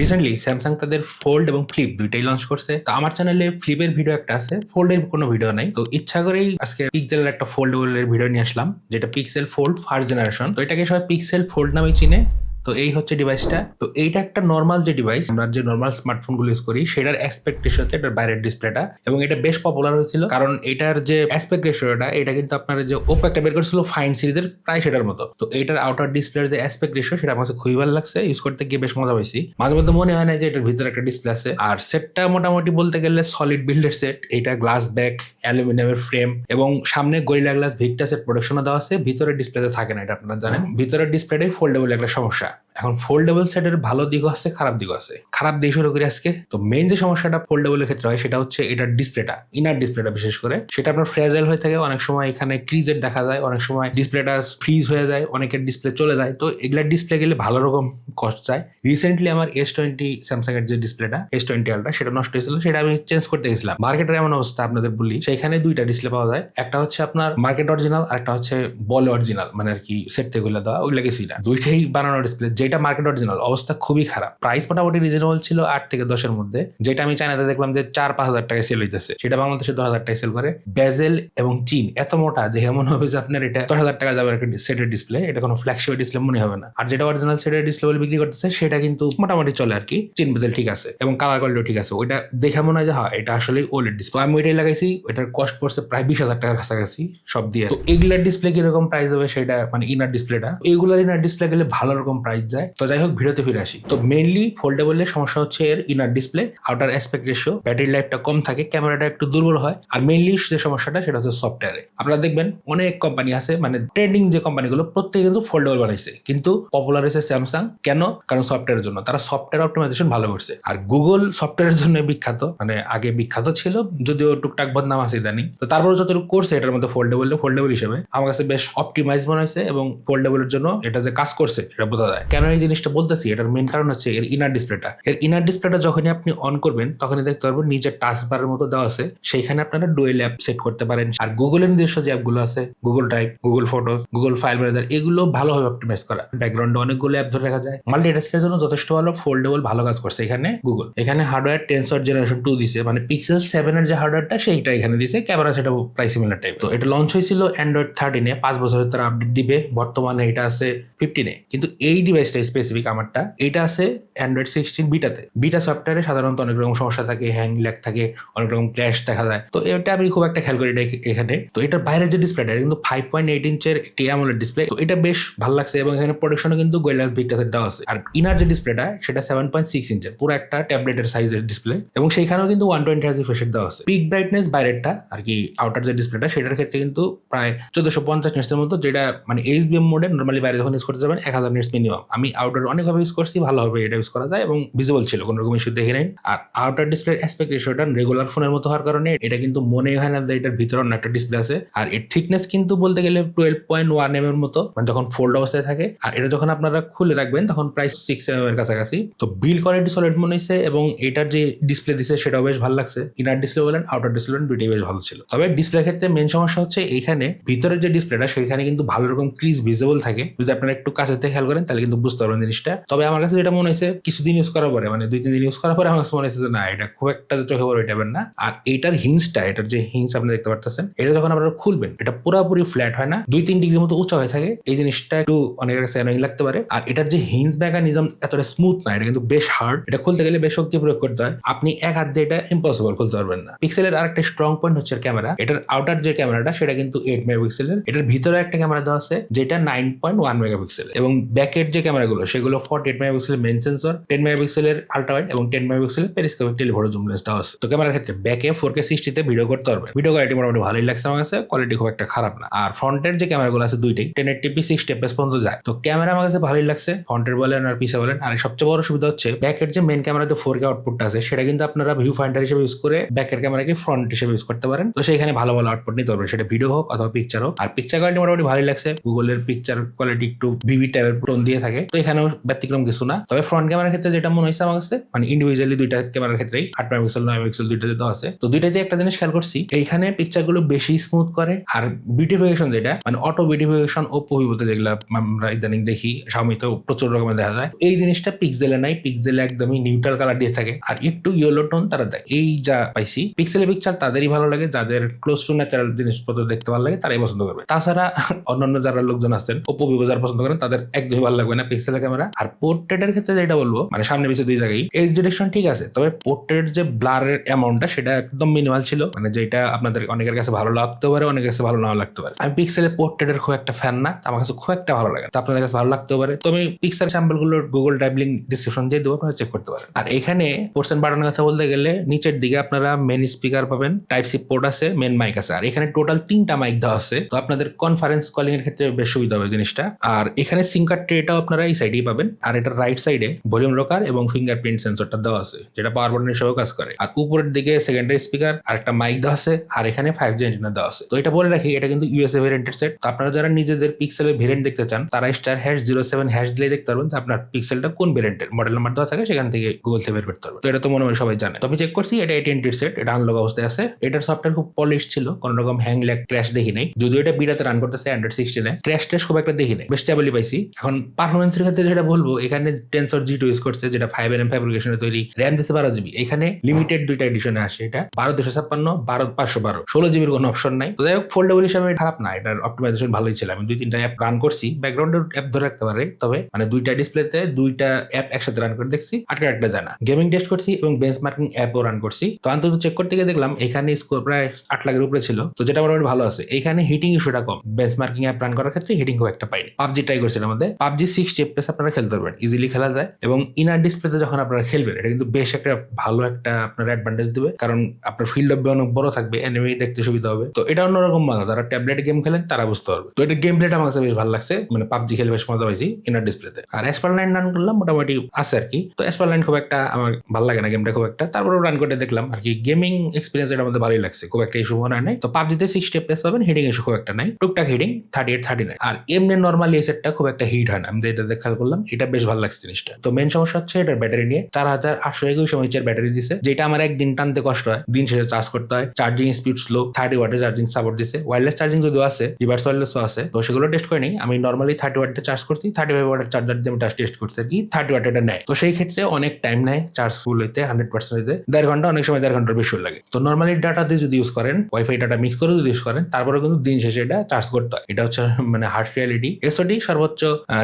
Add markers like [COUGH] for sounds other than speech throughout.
Recently Samsung তাদের fold এবং flip দুইটাই লঞ্চ করছে। তো আমার চ্যানেলে ফ্লিপের ভিডিও একটা আছে। ফোল্ডের কোনো ভিডিও নাই। তো ইচ্ছা করেই আজকে পিক্সেল একটা ফোল্ডেবলের ভিডিও নিয়ে আসলাম, যেটা পিক্সেল ফোল্ড ফার্স্ট জেনারেশন তো এটাকে সবাই পিক্সেল ফোল্ড নামে চিনে। তো এই হচ্ছে ডিভাইসটা তো এইটা একটা নর্মাল যে ডিভাইস আমরা যে নর্মাল স্মার্টফোনগুলো ইউজ করি, সেটার অ্যাসপেক্ট রেশিও হচ্ছে এটার বাইরের ডিসপ্লেটা এবং এটা বেশ পপুলার হয়েছিল, কারণ এটার যে অ্যাসপেক্ট রেশিওটা এটা কিন্তু আপনার যে ওপো একটা বের করেছিল ফাইন সিরিজের প্রায় সেটার মতো। তো এটার আউটার ডিসপ্লের যে অ্যাসপেক্ট রেশিও সেটা আমার খুবই ভালো লাগছে ইউজ করতে গিয়ে বেশ মজা পাইছি। মাঝে মধ্যে মনে হয় না যে এটার ভিতরে একটা ডিসপ্লে আছে। আর সেটটা মোটামুটি বলতে গেলে সলিড বিল্ডের সেট এটা গ্লাস ব্যাক অ্যালুমিনিয়ামের ফ্রেম এবং সামনে গরিলা গ্লাস ভিক্টা সেট প্রোডাকশনও দেওয়া আছে ভিতরে ডিসপ্লেতে থাকে না, এটা আপনারা জানেন। ভিতরের ডিসপ্লেটাই ফোল্ডেবল একটা সমস্যা। এখন ফোল্ডেবল সেটের ভালো দিকও আছে, খারাপ দিকও আছে। খারাপ দিয়ে শুরু করি আজকে। তো মেইন যে সমস্যাটা ফোল্ডেবলের ক্ষেত্রে হয়, সেটা হচ্ছে এটার ডিসপ্লেটা ইনার ডিসপ্লেটা বিশেষ করে। সেটা আপনার ফ্রেজাইল হয়ে থাকে, অনেক সময় এখানে ক্রিজের দেখা যায়, অনেক সময় ডিসপ্লেটা ফ্রিজ হয়ে যায়, অনেকের ডিসপ্লে চলে যায়। তো এগুলা ডিসপ্লে গেলে ভালো রকম কষ্ট যায় রিসেন্টলি আমার এস টোয়েন্টি স্যামসাং এর যে ডিসপ্লেটা এস টোয়েন্টি আলটা সেটা নষ্ট হয়েছিল, সেটা আমি চেঞ্জ করতে গেছিলাম। মার্কেটের এমন অবস্থা আপনাদের বলি, সেখানে দুইটা ডিসপ্লে পাওয়া যায়। একটা হচ্ছে আপনার মার্কেট অরিজিনাল আর একটা হচ্ছে বল অরিজিনাল মানে আর কি সেট থেকে দেওয়া ওইগুলো গেছি দুইটাই বানানো ডিসপ্লে যেটা মার্কেট অরিজিনাল অবস্থা খুবই খারাপ। প্রাইস মোটামুটি রিজনেবল ছিল আট থেকে দশের মধ্যে। যেটা আমি চায়নাতে দেখলাম যে চার, পাঁচ হাজার টাকায় সেল হইতেছে। সেটা বাংলাদেশে দশ হাজার টাকায় সেল করে। বেজেল এবং চিন এত মোটা যে এমন হবে যে আপনার এটা দশ হাজার টাকা যাবে একটা সেটের ডিসপ্লে এটা কোনো ফ্ল্যাগশিপ ডিসপ্লে মনে হবে না। আর যেটা অরিজিনাল সেটের ডিসপ্লে বলে বিক্রি করতেছে, সেটা কিন্তু মোটামুটি চলে আর কি। চিন বেজেল ঠিক আছে এবং কালার কোয়ালিটিও ঠিক আছে। ওইটা দেখে মনে হয় যে হ্যাঁ এটা আসলে ওলেড ডিসপ্লে আমি ওইটাই লাগাইছি এটার কস্ট পড়ছে প্রায় বিশ হাজার টাকার কাছাকাছি, সব দিয়ে। তো এগুলার ডিসপ্লে কীরকম প্রাইস হবে সেটা মানে ইনার ডিসপ্লেটা এগুলার ইনার ডিসপ্লে গেলে ভালো রকম প্রাইস যায়। তো যাই হোক ভিডিওতে ফিরে আসি। তো মেইনলি ফোল্ডেবলের সমস্যা হচ্ছে এর inner display outer aspect ratio battery লাইফটা কম থাকে ক্যামেরাটা একটু দুর্বল হয়। আর মেইনলি যে সমস্যাটা, সেটা হচ্ছে সফটওয়্যারে আপনারা দেখবেন, অনেক কোম্পানি আছে মানে ট্রেন্ডিং যে কোম্পানিগুলো প্রত্যেকে কিন্তু ফোল্ডেবল বানাইছে। কিন্তু পপুলার হয়েছে স্যামসাং কেন? কারণ সফটওয়্যারের জন্য। তারা সফটওয়্যার অপটিমাইজেশন ভালো করছে। আর গুগল সফটওয়্যারের জন্য বিখ্যাত। মানে আগে বিখ্যাত ছিল, যদিও টুকটাক বদনাম আছে ইদানিং। তো তারপরে যতটুকু করছে, এটার মধ্যে ফোল্ডেবল ফোল্ডেবল হিসেবে। আমার কাছে বেশ অপটিমাইজ মনে হয়েছে এবং ফোল্ডেবলের জন্য এটা যে কাজ করছে, সেটা বোঝা কেন এই জিনিসটা বলতেছি? এটার মেন কারণ হচ্ছে এর ইনার ডিসপ্লেটা এর ইনার ডিসপ্লেটা যখনই আপনি অন করবেন, তখনই দেখতে পারবেন নিজের টাচ বারের মতো দেওয়া আছে। সেইখানে আপনারা ডুয়েল অ্যাপ সেট করতে পারেন। আর গুগলের নিজস্ব যে অ্যাপগুলো আছে Google type Google photo Google file manager এগুলো ভালোভাবে অপটিমাইজ করা। ব্যাকগ্রাউন্ডে অনেকগুলো অ্যাপ ধরে রাখা যায়। মাল্টিটাস্কের জন্য যথেষ্ট ভালো ফোল্ডেবল ভালো কাজ করছে এখানে গুগল এখানে হার্ডওয়্যার টেনসর জেনারেশন টু দিছে। মানে পিক্সেল সেভেন এর যে হার্ডওয়্যারটা সেইটা এখানে দিছে। ক্যামেরা সেটা প্রায় সিমিলার টাইপ তো এটা লঞ্চ হয়েছিল অ্যান্ড্রয়েড থার্টিনে পাঁচ বছরের তারা আপডেট দিবে। বর্তমানে এটা আছে ফিফটিনে কিন্তু এই ডিভাইসটা স্পেসিফিক আমারটা, এটা আছে অ্যান্ড্রয়েড সিক্সটিন বিটাতে বিটা সফটওয়্যারে সাধারণত অনেক রকম সমস্যা থাকে হ্যাং ল্যাক থাকে, অনেক রকম ক্র্যাশ দেখা যায় তো এটা আমি খুব একটা খেয়াল করি এখানে। তো এটার বাইরের যে ডিসপ্লেটা কিন্তু ফাইভ পয়েন্ট এইট ইঞ্চের একটি অ্যামোলেড ডিসপ্লে তো এটা বেশ ভালো লাগছে এবং এখানে প্রোডাকশনও কিন্তু গোয়েলাস সেট দেওয়া আছে। আর ইনার যে ডিসপ্লেটা সেটা সেভেন পয়েন্ট সিক্স ইঞ্চের, পুরো একটা ট্যাবলেটের সাইজের ডিসপ্লে এবং সেখানেও কিন্তু ওয়ান টোয়েন্টি হার্জ রিফ্রেশ দেওয়া আছে। পিক ব্রাইটনেস বাইরেরটা, আর কি আউটার যে ডিসপ্লেটা সেটার ক্ষেত্রে কিন্তু প্রায় চোদ্দশো পঞ্চাশ নিটসের মতো, যেটা মানে এইচ বিএম মোডে নর্মালি বাইরে যখন ইউজ করতে যাবেন, এক হাজার নিটস মিনিমাম আমি আউটার অনেকভাবে ইউজ করছি, ভালোভাবে এটা ইউজ করা যায় এবং ভিজিবল ছিল, কোনো রকম ইস্যু দেখে নেই। আর আউটার ডিসপ্লে অ্যাসপেক্ট রেশিওটা রেগুলার ফোনের মতো হওয়ার কারণে এটা কিন্তু মনে হয় না যে এটার ভিতরে অন্য একটা ডিসপ্লে আছে। আর এর থিকনেস কিন্তু বলতে গেলে টুয়েলভ পয়েন্ট ওয়ান এম এর মতো মানে যখন ফোল্ড অবস্থায় থাকে। আর এটা যখন আপনারা খুলে রাখবেন, তখন প্রায় সিক্স এম এর কাছাকাছি। তো বিল কোয়ালিটি সলিড মনে হয়েছে এবং এটার যে ডিসপ্লে দিছে, সেটাও বেশ ভালো লাগছে। ইনার ডিসপ্লে বলেন আউটার ডিসপ্লে বলেন, দুইটাই বেশ ভালো ছিল। তবে ডিসপ্লের ক্ষেত্রে মেন সমস্যা হচ্ছে, এইখানে ভিতরের যে ডিসপ্লেটা সেখানে কিন্তু ভালো রকম ক্রিজ ভিজিবল থাকে। যদি আপনারা একটু কাছে থেকে খেয়াল করেন, তাহলে কিন্তু বুঝতে পারবেন জিনিসটা। তবে আমার কাছে যেটা মনে হয়েছে, কিছুদিন ইউজ করার পরে মানে দুই, তিন দিন ইউজ করার পরে আমার কাছে মনে হয়েছে যে, না, এটা খুব একটা চোখে বড় এটা না। আর এটার হিংসটা এটার যে হিংস আপনি দেখতে পারতেছেন, এটা যখন আপনারা খুলবেন, এটা পুরোপুরি ফ্ল্যাট হয় না। দুই, তিন ডিগ্রির মতো উঁচা হয়ে থাকে। এই জিনিসটা একটু অনেকের কাছে অ্যানোয়িং লাগতে পারে। আর এটার যে হিংস মেকানিজম এতটা স্মুথ না, এটা কিন্তু বেশ হার্ড এটা খুলতে গেলে বেশ শক্তি প্রয়োগ করতে হয়। আপনি এক হাত দিয়ে এটা ইম্পসিবল খুলতে পারবেন না। পিক্সেলের আরেকটা স্ট্রং পয়েন্ট হচ্ছে ক্যামেরা এটার আউটার যে ক্যামেরাটা সেটা কিন্তু এইট মেগাপিক্সেলের এটার ভিতরে একটা ক্যামেরা দেওয়া আছে, যেটা নাইন পয়েন্ট ওয়ান মেগাপিক্সেল এবং ব্যাকের যে ক্যামেরাগুলো, সেগুলো ফোর্টি এইট মেগাপিক্সেলের মেন সেন্সর টেন মেগাপিক্সেলের আল্ট্রা ওয়াইড এবং টেন মেগাপিক্সেলের পেরিস্কোপিক টেলিফোটো জুম লেন্স দেওয়া আছে। তো ক্যামেরার ক্ষেত্রে ব্যাকে ফোর কে সিক্সটিতে ভিডিও করতে পারবে ভিডিও কোয়ালিটি মোটামুটি ভালোই লাগছে আমার কাছে কোয়ালিটি খুব একটা খারাপ না। আর ফ্রন্টের যে ক্যামেরাগুলো আছে দুইটাই টেন এইট টিপি সিক্স টেপেস পর্যন্ত যায়। তো ক্যামেরা আমার কাছে ভালোই লাগছে ফ্রন্টের বলেন আর পিছে বলেন। আর সবচেয়ে বড় সুবিধা হচ্ছে ব্যাকের যে মেন ক্যামেরাতে ফোর কে আউটপুটটা আছে, সেটা কিন্তু আপনারা ভিউ ফাইন্ডার হিসেবে ইউজ করে ব্যাকের ক্যামেরাকে ফ্রন্ট হিসেবে ইউজ করতে পারেন। তো সেখানে ভালো ভালো আউটপুট নিতে পারবেন। সেটা ভিডিও হোক অথবা পিকচার হোক। আর পিকচার কোয়ালিটি মোটামুটি ভালোই লাগছে। গুগলের পিকচার কোয়ালিটি একটু ভিভি টাইপের টোন দিয়ে থাকে। থাকে। তো এখানেও ব্যতিক্রম কিছু না। তবে ফ্রন্ট ক্যামেরার ক্ষেত্রে যেটা মনে হয়েছে আমার কাছে মানে ইন্ডিভিজুয়ালি দুইটা ক্যামেরার ক্ষেত্রেই, আট মেগাপিক্সেল, নয় মেগাপিক্সেল দুইটা দেওয়া আছে। তো দুইটাতে একটা জিনিস খেয়াল করছি, এইখানে পিকচারগুলো বেশি স্মুথ করে, আর বিউটিফিকেশন যেটা মানে অটো বিউটিফিকেশন ও পহিবতে যেগুলো আমরা ইদানিং দেখি স্বামীতে প্রচুর রকমের দেখা যায়। এই জিনিসটা পিক্সেলে নাই পিক্সেলে একদমই নিউট্রাল কালার দিয়ে থাকে। আর একটু ইয়েলো টোন তারা দেয়। এই যা পাইছি পিক্সেলে পিকচার তাদেরই ভালো লাগে, যাদের ক্লোজ টু ন্যাচারাল জিনিসপত্র দেখতে ভালো লাগে, তারাই পছন্দ করবে। তাছাড়া [LAUGHS] অন্যান্য যারা লোকজন আছেন ওপো ভিভো যারা পছন্দ করেন, তাদের একদমই ভালো লাগবে না পিক্সেলের ক্যামেরা আর পোর্ট্রেটের ক্ষেত্রে যেটা বলব মানে সামনে পিছিয়ে দুই জায়গায় এইচ ডিরেকশন ঠিক আছে, তবে পোর্ট্রেট যে ব্লারের অ্যামাউন্টটা সেটা একদম মিনিমাল ছিল মানে যেটা আপনাদের অনেকের কাছে ভালো লাগতে পারে, অনেকের কাছে ভালো নাও লাগতে পারে। আমি পিক্সেলের পোর্ট্রেটের খুব একটা ফ্যান না আমার কাছে খুব একটা ভালো লাগে তো আপনাদের কাছে ভালো লাগতে পারে। তো আমি পিক্সেল স্যাম্পলগুলোর গুগল ড্রাইভ লিঙ্ক ডিসক্রিপশন দিয়ে দেবো, আপনারা চেক করতে পারেন। আর এখানে পোর্শন বাটনের কথা বলতে গেলে নিচের দিকে আপনারা মেন স্পিকার পাবেন টাইপ সি পোর্ট আছে মেন মাইক আছে। আর এখানে টোটাল তিনটা মাইক দেওয়া আছে, তো আপনাদের কনফারেন্স কলিং এর ক্ষেত্রে বেশ সুবিধা হবে জিনিসটা। আর এখানে সিঙ্কার ট্রেটাও আপনারা এই সাইডেই পাবেন। আর এটার রাইট সাইডে ভলিউম লকার এবং ফিঙ্গারপ্রিন্ট সেন্সরটা দেওয়া আছে, যেটা পাওয়ার বাটনের সহ কাজ করে। আর উপরের দিকে সেকেন্ডারি স্পিকার আর একটা মাইক দেওয়া আছে, আর এখানে ফাইভ জি এন্টিনা দেওয়া আছে। তো এটা বলে রাখি, এটা কিন্তু ইউএসএ ভেরিয়েন্টের সেট আপনারা যারা নিজেদের পিক্সেলের ভেরিয়েন্ট দেখতে চান, তারা star hash zero seven hash দিলে দেখতে পারবেন যে আপনার পিক্সেলটা কোন ভেরিয়েন্টের মডেল নাম্বার দেওয়া থাকে, সেখান থেকে গুগল থেকে বের করতে পারবেন। তো এটা তো মনে হয় সবাই জানে। তো আমি চেক করছি, এটা এটিএনটির সেট এটা আনলক অবস্থায় আছে। এটার সফটওয়্যার খুব পলিশ ছিল, কোনো রকম হ্যাং ল্যাক ক্র্যাশ দেখি নাই। যদিও এটা বিটাতে রান করতেছে অ্যান্ড্রয়েড সিক্সটিনে ক্র্যাশ ট্যাশ খুব একটা দেখি নাই, বেশ স্টেবলি পাইছি। এখন পারফরমেন্সের ক্ষেত্রে যেটা বলব, এখানে টেন্সর জি টু ইউজ করছে, যেটা ফাইভ এম ফ্যাব্রিকেশনে তৈরি র্যাম দিচ্ছে বারো জিবি এখানে লিমিটেড দুইটা এডিশনে আসে এটা, বারো দুশো ছাপ্পান্ন, বারো পাঁচশো বারো। ষোলো জিবির কোনো অপশন নাই। তো যাই হোক ফোল্ডেবল হিসাবে খারাপ না, এটার অপটিমাইজেশন ভালোই ছিল। আমি দুই তিনটা অ্যাপ রান করছি ব্যাকগ্রাউন্ডের অ্যাপ ধরে রাখতে পারে, তবে মানে দুইটা ডিসপ্লেতে দুইটা অ্যাপ একসাথে রান করে দেখছি, আটকে একটা জানা গেমিং টেস্ট করছি এবং বেঞ্চ মার্কিং অ্যাপও রান করছি। তো অন্তত চেক করতে গিয়ে দেখলাম, এখানে স্কোর প্রায় আট লাখের উপরে ছিল। তো যেটা মোটামুটি ভালো আছে, এখানে হিটিং ইস্যুটা কম। বেঞ্চ মার্কিং অ্যাপ রান করার ক্ষেত্রে হিটিং খুব একটা পাইনি। পাবজি ট্রাই করছিলাম আমাদের। পাবজি সিক্স এফপিএস আপনারা খেলতে পারবেন ইজিলি খেলা যায়। এবং ইনার ডিসপ্লেতে যখন আপনারা খেলবেন, এটা কিন্তু বেশ একটা ভালো একটা আপনার অ্যাডভান্টেজ দেবে। কারণ আপনার ফিল্ড অফ অনেক বড় থাকবে এনিমি দেখতে সুবিধা হবে। তো এটা অন্যরকম মজা যারা ট্যাবলেট গেম খেলেন, তারা বুঝতে পারবে। তো এটা গেম প্লেটা আমার কাছে বেশ ভালো লাগছে মানে পাবজি খেলে বেশ মজা পাইছি ইনার ডিসপ্লেতে আর এসপার লাইন রান করলাম, মোটামুটি আছে আর কি। তো এসপার লাইন খুব একটা আমার ভালো লাগে না গেমটা খুব একটা। তারপরে রান করে দেখলাম, আর কি গেমিং এক্সপিরিয়েন্স এটা আমাদের ভালোই লাগছে, খুব একটা ইস্যু মনে হয় নাই। তো পাবজিতে সিক্সটি এফপিএস পাবেন হিডিং ইস্যু খুব একটা নাই। টুকটাক heating thirty eight thirty nine আর এমনি নর্মালি এই সেটটা খুব একটা হিট হয় না, আমি এটা খেয়াল করলাম, এটা বেশ ভালো লাগছে জিনিসটা। তো মেন সমস্যা হচ্ছে এটার ব্যাটারি নিয়ে। চার হাজার আটশো একুশ এমএচের ব্যাটারি দিছে, যেটা আমার একদিন টানতে কষ্ট হয়। দিন শেষে চার্জ করতে হয়। চার্জিং স্পিড স্লো থার্টি ওয়াটের চার্জিং সাপোর্ট দিছে। ওয়্যারলেস চার্জিং যদিও আছে রিভার্স ওয়্যারলেসও আছে, তো সেগুলো টেস্ট করে নেই আমি নর্মালি থার্টি ওয়াটে চার্জ করছি থার্টি ফাইভ ওয়াটের চার্জার দিয়ে আমি টেস্ট করছি কি থার্টি ওয়াট এটা নেয়। তো সেই ক্ষেত্রে অনেক টাইম নেয় চার্জ ফুল হইতে হান্ড্রেড পার্সেন্ট হইতে। দেড় ঘণ্টা, অনেক সময় দেড় ঘণ্টার বেশি লাগে। তো নর্মালি ডাটা দিয়ে যদি ইউজ করেন ওয়াইফাই ডাটা মিক্স করে যদি ইউজ করেন তারপরে কিন্তু দিন শেষে এটা চার্জ করতে হয়। এটা হচ্ছে মানে হার্ড রিয়ালিটি এসওডি সর্বোচ্চ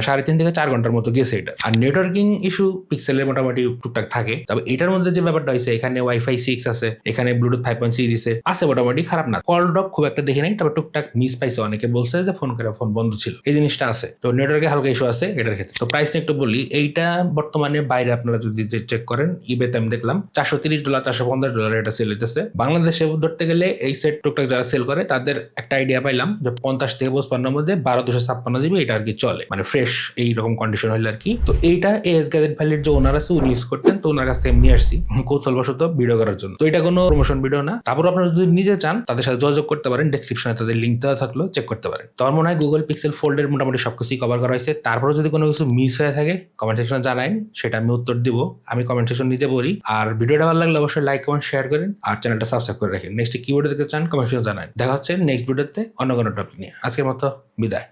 সাড়ে তিন থেকে চার ঘণ্টার মতো গেছে এটা। আর নেটওয়ার্কিং ইস্যু পিক্সেলের মোটামুটি টুকটাক থাকে। তবে এটার মধ্যে যে ব্যাপারটা হয়েছে, এখানে ওয়াইফাই সিক্স আছে, এখানে ব্লুটুথ ফাইভ পয়েন্ট দিছে, আছে মোটামুটি খারাপ না। কল ড্রপ খুব একটা দেখি নাই, তবে টুকটাক মিস পাইছে। অনেকে বলছে যে ফোন করে ফোন বন্ধ ছিল। এই জিনিসটা আছে। তো নেটওয়ার্কে হালকা ইস্যু আছে এটার ক্ষেত্রে। তো প্রাইস একটু বলি, এইটা বর্তমানে বাইরে আপনারা যদি চেক করেন ইবেতে আমি দেখলাম, চারশো তিরিশ ডলার চারশো পঞ্চাশ ডলার এটা সেল হইতেছে। বাংলাদেশে ধরতে গেলে এই সেট টুকটাক যারা সেল করে, তাদের একটা আইডিয়া পাইলাম যে পঞ্চাশ থেকে পঁচপান্নর মধ্যে বারো দুশো ছাপ্পান্ন জিবি এটা আর কি চলে। মানে ফ্রেশ এইরকম কন্ডিশন হলে আর কি। তো এইটা এস গ্যাজেট ভ্যালির যে ওনার আছে, উনি ইউজ করতেন। তো ওনার কাছ থেকে আমি নিয়ে আসছি কৌশলবশত ভিডিও করার জন্য। তো এটা কোনো প্রমোশন ভিডিও না। তারপর আপনারা যদি নিতে চান, তাদের সাথে যোগাযোগ করতে পারেন। ডেসক্রিপশনে তাদের লিঙ্ক দেওয়া থাকল চেক করতে পারেন। তো আমার মনে হয় গুগল পিক্সেল ফোল্ডের মোটামুটি সবকিছুই কভার করা হয়েছে। তারপরে যদি কোনো কিছু মিস হয়ে থাকে কমেন্ট সেকশনে জানাইন, সেটা আমি উত্তর দিব। আমি কমেন্ট সেকশন নিতে বলি। আর ভিডিওটা ভালো লাগলে অবশ্যই লাইক কমেন্ট শেয়ার করেন। আর চ্যানেলটা সাবস্ক্রাইব করে রাখেন। নেক্সট কি দেখতে চান কমেন্ট সেকশনে জানান দেখা হচ্ছে নেক্সট ভিডিওতে অন্য কোনো টপিক নিয়ে। আজকের মতো বিদায়।